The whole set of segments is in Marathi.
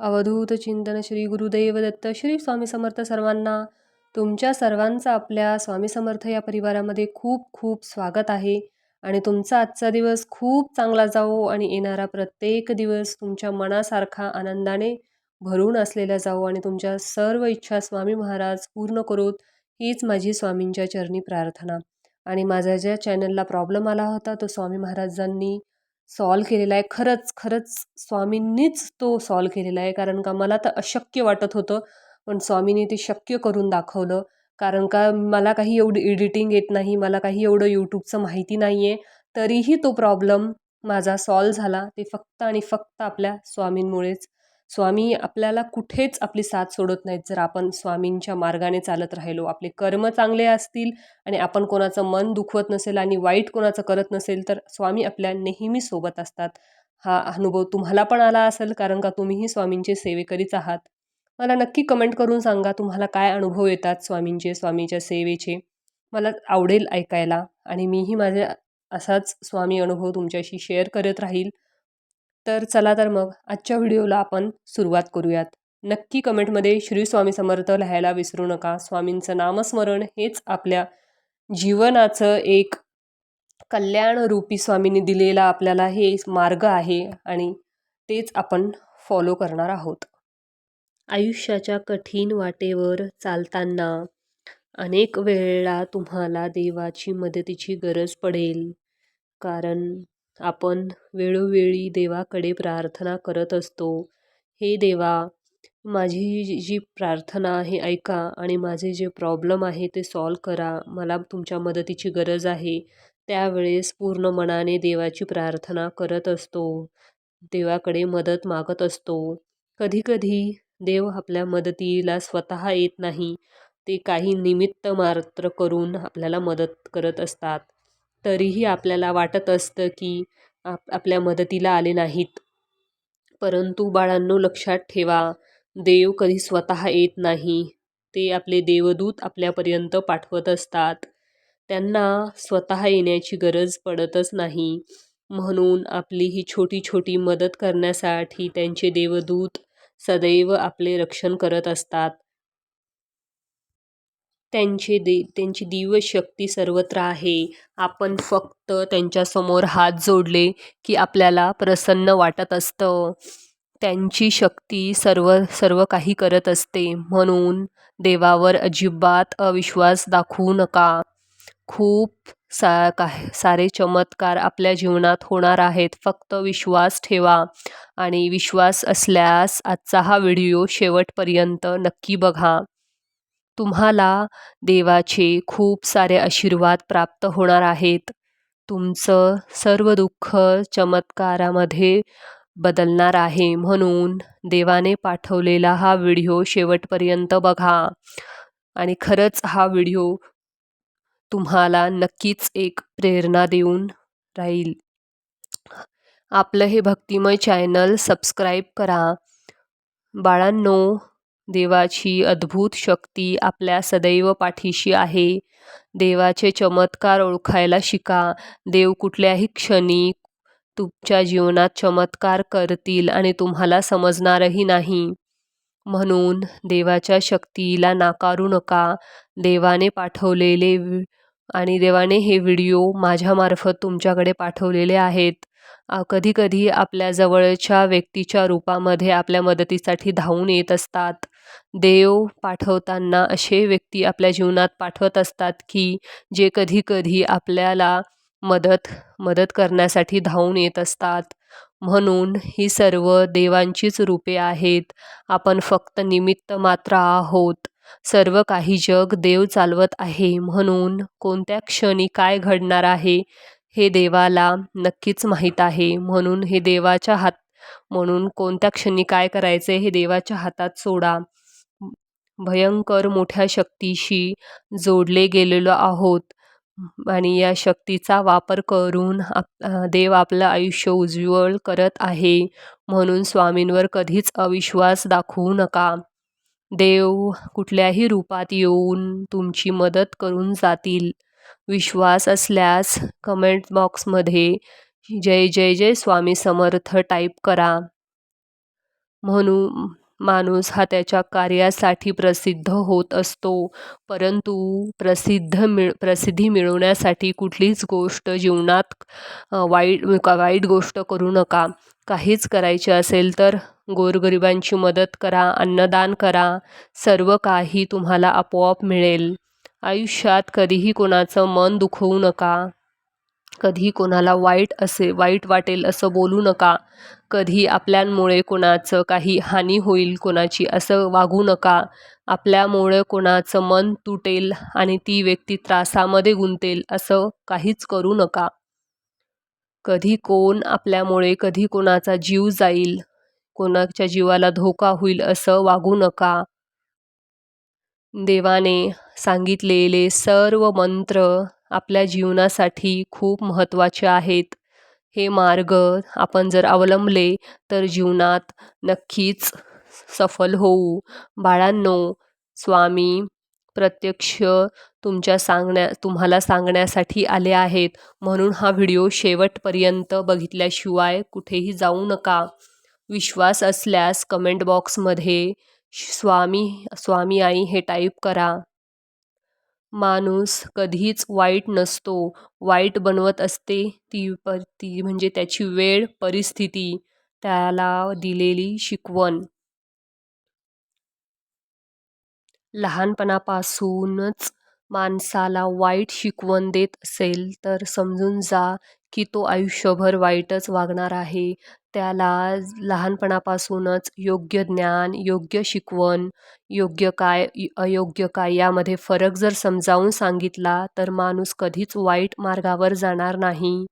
अवधूत चिंतन श्री गुरुदेव दत्त श्री स्वामी समर्थ सर्वांना तुमच्या सर्वांचं आपल्या स्वामी समर्थ या परिवारामध्ये खूप खूप स्वागत आहे. आणि तुमचा आजचा दिवस खूप चांगला जावो आणि येणारा प्रत्येक दिवस तुमच्या मनासारखा आनंदाने भरून असलेला जावो आणि तुमच्या सर्व इच्छा स्वामी महाराज पूर्ण करोत हीच माझी स्वामींच्या चरणी प्रार्थना. आणि माझ्या ज्या चॅनलला प्रॉब्लेम आला होता तो स्वामी महाराजांनी सॉल्व केलेला आहे. खरंच खरंच स्वामींनीच तो सॉल्व केलेला आहे. कारण का मला तर अशक्य वाटत होतं. पण स्वामींनी ते शक्य करून दाखवलं. कारण का मला काही एवढं एडिटिंग येत नाही. मला काही एवढं यूट्यूबचं माहिती नाही आहे तरीही तो प्रॉब्लेम माझा सॉल्व झाला. ते फक्त आणि फक्त आपल्या स्वामींमुळेच. स्वामी आपल्याला कुठेच आपली साथ सोडत नाहीत. जर आपण स्वामींच्या मार्गाने चालत राहिलो आपले कर्म चांगले असतील आणि आपण कोणाचं मन दुखवत नसेल आणि वाईट कोणाचं करत नसेल तर स्वामी आपल्या नेहमी सोबत असतात. हा अनुभव तुम्हाला पण आला असेल कारण का तुम्हीही स्वामींचे सेवेकरीच आहात. मला नक्की कमेंट करून सांगा तुम्हाला काय अनुभव येतात स्वामींचे स्वामीच्या सेवेचे. मला आवडेल ऐकायला आणि मीही माझे असाच स्वामी अनुभव तुमच्याशी शेअर करत राहील. तर चला तर मग आजच्या व्हिडिओला आपण सुरुवात करूयात. नक्की कमेंटमध्ये श्री स्वामी समर्थ लिहायला विसरू नका. स्वामींचं नामस्मरण हेच आपल्या जीवनाचं एक कल्याणरूपी स्वामींनी दिलेला आपल्याला हे मार्ग आहे आणि तेच आपण फॉलो करणार आहोत. आयुष्याच्या कठीण वाटेवर चालताना अनेक वेळेला तुम्हाला देवाची मदतीची गरज पडेल. कारण आपण वेळोवेळी देवाकडे प्रार्थना करत असतो. हे देवा माझी जी प्रार्थना आहे ऐका आणि माझे जे प्रॉब्लेम आहे ते सॉल्व करा. मला तुमच्या मदतीची गरज आहे. त्यावेळेस पूर्ण मनाने देवाची प्रार्थना करत असतो. देवाकडे मदत मागत असतो. कधीकधी देव आपल्या मदतीला स्वतः येत नाही. ते काही निमित्त मात्र करून आपल्याला मदत करत असतात. तरीही आपल्याला वाटत असतं की आप आपल्या मदतीला आले नाहीत. परंतु बाळांनो लक्षात ठेवा देव कधी स्वतः येत नाही. ते आपले देवदूत आपल्यापर्यंत पाठवत असतात. त्यांना स्वतः येण्याची गरज पडतच नाही. म्हणून आपली ही छोटी छोटी मदत करण्यासाठी त्यांचे देवदूत सदैव आपले रक्षण करत असतात. त्यांचे दे त्यांची दिव्यशक्ती सर्वत्र आहे. आपण फक्त त्यांच्यासमोर हात जोडले की आपल्याला प्रसन्न वाटत असतं. त्यांची शक्ती सर्व सर्व काही करत असते. म्हणून देवावर अजिबात अविश्वास दाखवू नका. खूप सा का सारे चमत्कार आपल्या जीवनात होणार आहेत. फक्त विश्वास ठेवा. आणि विश्वास असल्यास आजचा हा व्हिडिओ शेवटपर्यंत नक्की बघा. तुम्हाला देवाचे खूप सारे आशीर्वाद प्राप्त होणार आहेत. तुमचं सर्व दुःख चमत्कारामध्ये बदलणार आहे म्हणून देवाने पाठवलेला हा व्हिडिओ शेवटपर्यंत बघा. आणि खरंच हा व्हिडिओ तुम्हाला नक्कीच एक प्रेरणा देऊन राहील. आपलं हे भक्तिमय चॅनल सबस्क्राईब करा. बाळांनो देवाची अद्भुत शक्ती आपल्या सदैव पाठीशी आहे. देवाचे चमत्कार ओळखायला शिका. देव कुठल्याही क्षणी तुमच्या जीवनात चमत्कार करतील आणि तुम्हाला समजणारही नाही. म्हणून देवाच्या शक्तीला नाकारू नका. देवाने पाठवलेले आणि देवाने हे व्हिडिओ माझ्यामार्फत तुमच्याकडे पाठवलेले आहेत. कधीकधी आपल्या जवळच्या व्यक्तीच्या रूपामध्ये आपल्या मदतीसाठी धावून येत असतात. देव पाठवताना असे व्यक्ती आपल्या जीवनात पाठवत असतात की जे कधीकधी आपल्याला मदत मदत करण्यासाठी धावून येत असतात. म्हणून ही सर्व देवांचीच रूपे आहेत. आपण फक्त निमित्त मात्र आहोत. सर्व काही जग देव चालवत आहे. म्हणून कोणत्या क्षणी काय घडणार आहे हे देवाला नक्कीच माहीत आहे. म्हणून हे देवाच्या हात म्हणून कोणत्या क्षणी काय करायचे हे देवाच्या हातात सोडा. भयंकर मोठ्या शक्तीशी जोडले गेलेलो आहोत. आणि या शक्तीचा वापर करून आप देव आपलं आयुष्य उज्ज्वल करत आहे. म्हणून स्वामींवर कधीच अविश्वास दाखवू नका. देव कुठल्याही रूपात येऊन तुमची मदत करून जातील. विश्वास असल्यास कमेंट बॉक्समध्ये जय जय जय स्वामी समर्थ टाईप करा. म्हणून माणूस हा त्याच्या कार्यासाठी प्रसिद्ध होत असतो. परंतु प्रसिद्ध मिळ प्रसिद्धी मिळवण्यासाठी कुठलीच गोष्ट जीवनात वाईट का वाईट गोष्ट करू नका. काहीच करायचे असेल तर गोरगरिबांची मदत करा अन्नदान करा. सर्व काही तुम्हाला आपोआप मिळेल. आयुष्यात कधीही कोणाचं मन दुखवू नका. कधी कोणाला वाईट असे वाईट वाटेल असं बोलू नका. कधी आपल्यामुळे कोणाचं काही हानी होईल कोणाची असं वागू नका. आपल्यामुळे कोणाचं मन तुटेल आणि ती व्यक्ती त्रासामध्ये गुंतेल असं काहीच करू नका. कधी कोण आपल्यामुळे कधी कोणाचा जीव जाईल कोणाच्या जीवाला धोका होईल असं वागू नका. देवाने सांगितलेले सर्व मंत्र आपल्या जीवनासाठी खूप महत्त्वाचे आहेत. हे मार्ग आपण जर अवलंबले तर जीवनात नक्कीच सफल होऊ. बाळांनो स्वामी प्रत्यक्ष तुमच्या सांगण्या तुम्हाला सांगण्यासाठी आले आहेत. म्हणून हा व्हिडिओ शेवटपर्यंत बघितल्याशिवाय कुठेही जाऊ नका. विश्वास असल्यास कमेंट बॉक्समध्ये स्वामी स्वामी आई हे टाईप करा. माणूस कधीच वाईट नसतो. वाईट बनवत असते ती प ती म्हणजे त्याची वेळ परिस्थिती त्याला दिलेली शिकवण. लहानपणापासूनच माणसाला वाईट शिकवण देत असेल तर समजून जा की तो आयुष्यभर वाईटच वागणार आहे. त्याला लहानपणापासूनच योग्य ज्ञान योग्य शिकवण योग्य काय अयोग्य काय यामध्ये फरक जर समजावून सांगितला तर माणूस कधीच वाईट मार्गावर जाणार नाही.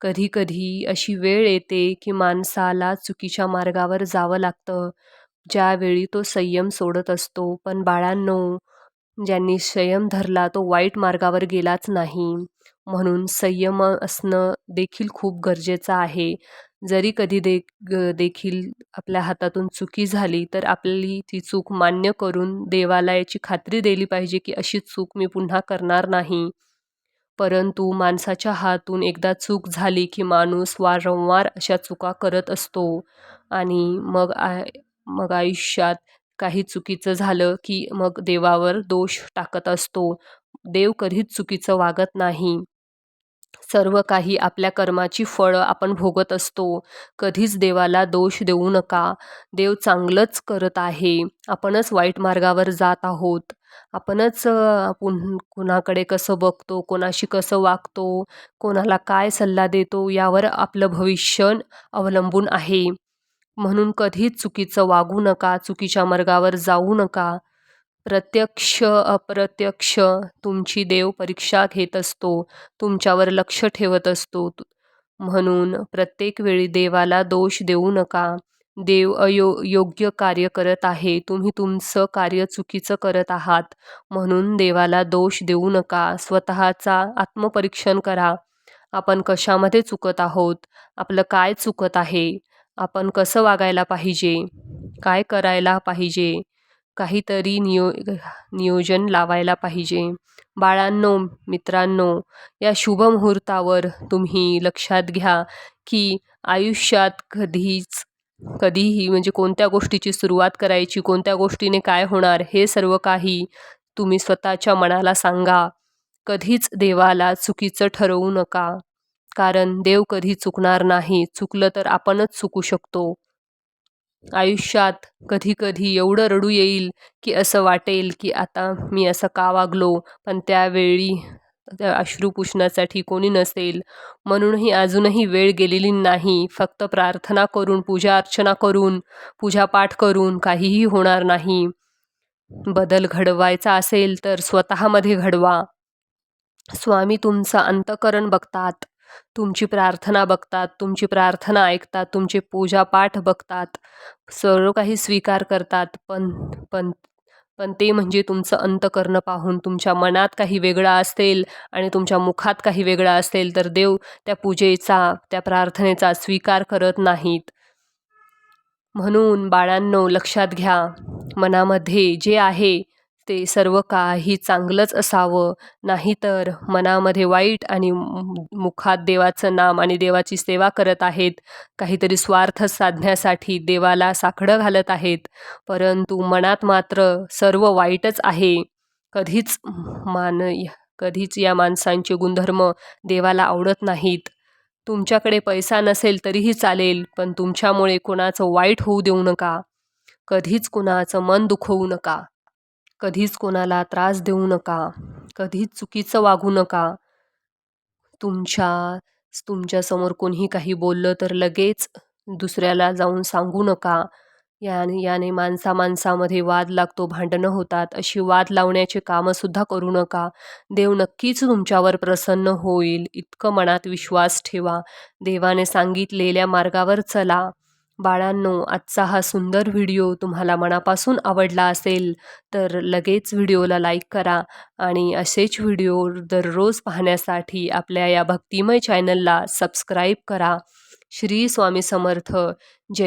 कधी कधी अशी वेळ येते की माणसाला चुकीच्या मार्गावर जावं लागतं. ज्यावेळी तो संयम सोडत असतो. पण बाळांनो ज्यांनी संयम धरला तो वाईट मार्गावर गेलाच नाही. म्हणून संयम असणं देखील खूप गरजेचं आहे. जरी कधी दे देखील आपल्या हातातून चुकी झाली तर आपली ती चूक मान्य करून देवाला याची खात्री दिली पाहिजे की अशी चूक मी पुन्हा करणार नाही. परंतु माणसाच्या हातून एकदा चूक झाली की माणूस वारंवार अशा चुका करत असतो. आणि मग आ मग आयुष्यात काही चुकीचं झालं की मग देवावर दोष टाकत असतो. देव कधीच चुकीचं वागत नाही. सर्व काही आपल्या कर्माची फळं आपण भोगत असतो. कधीच देवाला दोष देऊ नका. देव चांगलंच करत आहे. आपणच वाईट मार्गावर जात आहोत. आपणच पुन कुणाकडे कसं बघतो कोणाशी कसं वागतो कोणाला काय सल्ला देतो यावर आपलं भविष्य अवलंबून आहे. म्हणून कधीच चुकीचं वागू नका चुकीच्या मार्गावर जाऊ नका. प्रत्यक्ष अप्रत्यक्ष तुमची देव परीक्षा घेत असतो तुमच्यावर लक्ष ठेवत असतो. म्हणून प्रत्येक वेळी देवाला दोष देऊ नका. देव अयो योग्य कार्य करत आहे तुम्ही तुमचं कार्य चुकीचं करत आहात. म्हणून देवाला दोष देऊ नका स्वतःचा आत्मपरीक्षण करा. आपण कशामध्ये चुकत आहोत? आपलं काय चुकत आहे? आपण कसं वागायला पाहिजे? काय करायला पाहिजे? काहीतरी नियो नियोजन लावायला पाहिजे. बाळांनो मित्रांनो या शुभमुहूर्तावर तुम्ही लक्षात घ्या की आयुष्यात कधीच कधीही म्हणजे कोणत्या गोष्टीची सुरुवात करायची कोणत्या गोष्टीने काय होणार हे सर्व काही तुम्ही स्वतःच्या मनाला सांगा. कधीच देवाला चुकीचं ठरवू नका. कारण देव कधी चुकणार नाही. चुकलं तर आपणच चुकू शकतो. आयुष्यात कधी कधी एवढं रडू येईल की असं वाटेल की आता मी असं का वागलो? पण त्यावेळी त्या अश्रू पुसण्यासाठी कोणी नसेल. म्हणूनही अजूनही वेळ गेलेली नाही. फक्त प्रार्थना करून पूजा अर्चना करून पूजापाठ करून काहीही होणार नाही. बदल घडवायचा असेल तर स्वतःमध्ये घडवा. स्वामी तुमचं अंतकरण बघतात. तुमची प्रार्थना बघतात तुमची प्रार्थना ऐकतात तुमचे पूजापाठ बघतात सर्व काही स्वीकार करतात पण पण पण ते म्हणजे तुमचं अंतकरण पाहून तुमच्या मनात काही वेगळं असेल आणि तुमच्या मुखात काही वेगळं असेल तर देव त्या पूजेचा त्या प्रार्थनेचा स्वीकार करत नाहीत. म्हणून बाळांनो लक्षात घ्या मनामध्ये जे आहे ते सर्व काही चांगलंच असावं. नाहीतर मनामध्ये वाईट आणि मुखात देवाचं नाम आणि देवाची सेवा करत आहेत. काहीतरी स्वार्थ साधण्यासाठी देवाला साखडं घालत आहेत. परंतु मनात मात्र सर्व वाईटच आहे. कधीच मान कधीच या माणसांचे गुणधर्म देवाला आवडत नाहीत. तुमच्याकडे पैसा नसेल तरीही चालेल पण तुमच्यामुळे कोणाचं वाईट होऊ देऊ नका. कधीच कुणाचं मन दुखवू नका. कधीच कोणाला त्रास देऊ नका. कधीच चुकीचं वागू नका. तुमच्या तुमच्यासमोर कोणीही काही बोललं तर लगेच दुसऱ्याला जाऊन सांगू नका. याने याने माणसा माणसामध्ये वाद लागतो भांडणं होतात. अशी वाद लावण्याचे कामंसुद्धा करू नका. देव नक्कीच तुमच्यावर प्रसन्न होईल. इतकं मनात विश्वास ठेवा. देवाने सांगितलेल्या मार्गावर चला. बाळांनो आजचा हा सुंदर व्हिडिओ तुम्हाला मनापासून आवडला असेल तर लगेच व्हिडिओला लाईक करा आणि असेच व्हिडिओ दररोज पाहण्यासाठी आपल्या या भक्तिमय चॅनलला सबस्क्राईब करा. श्री स्वामी समर्थ. जय